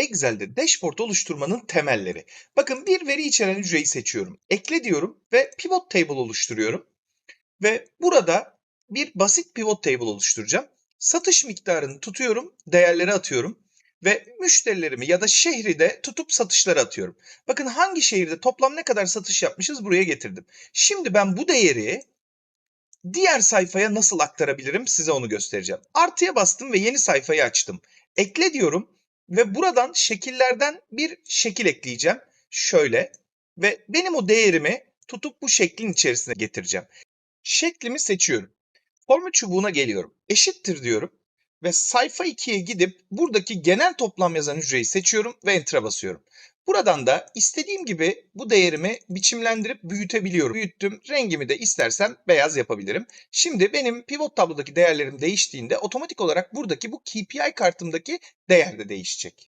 Excel'de dashboard oluşturmanın temelleri. Bakın bir veri içeren hücreyi seçiyorum. Ekle diyorum ve pivot table oluşturuyorum. Ve burada bir basit pivot table oluşturacağım. Satış miktarını tutuyorum, değerleri atıyorum ve müşterilerimi ya da şehri de tutup satışlara atıyorum. Bakın hangi şehirde toplam ne kadar satış yapmışız buraya getirdim. Şimdi ben bu değeri diğer sayfaya nasıl aktarabilirim size onu göstereceğim. Artıya bastım ve yeni sayfayı açtım. Ekle diyorum ve buradan şekillerden bir şekil ekleyeceğim. Şöyle ve benim o değerimi tutup bu şeklin içerisine getireceğim. Şeklimi seçiyorum. Formül çubuğuna geliyorum. Eşittir diyorum ve sayfa 2'ye gidip buradaki genel toplam yazan hücreyi seçiyorum ve enter'a basıyorum. Buradan da istediğim gibi bu değerimi biçimlendirip büyütebiliyorum. Büyüttüm. Rengimi de istersem beyaz yapabilirim. Şimdi benim pivot tablodaki değerlerim değiştiğinde otomatik olarak buradaki bu KPI kartımdaki değer de değişecek.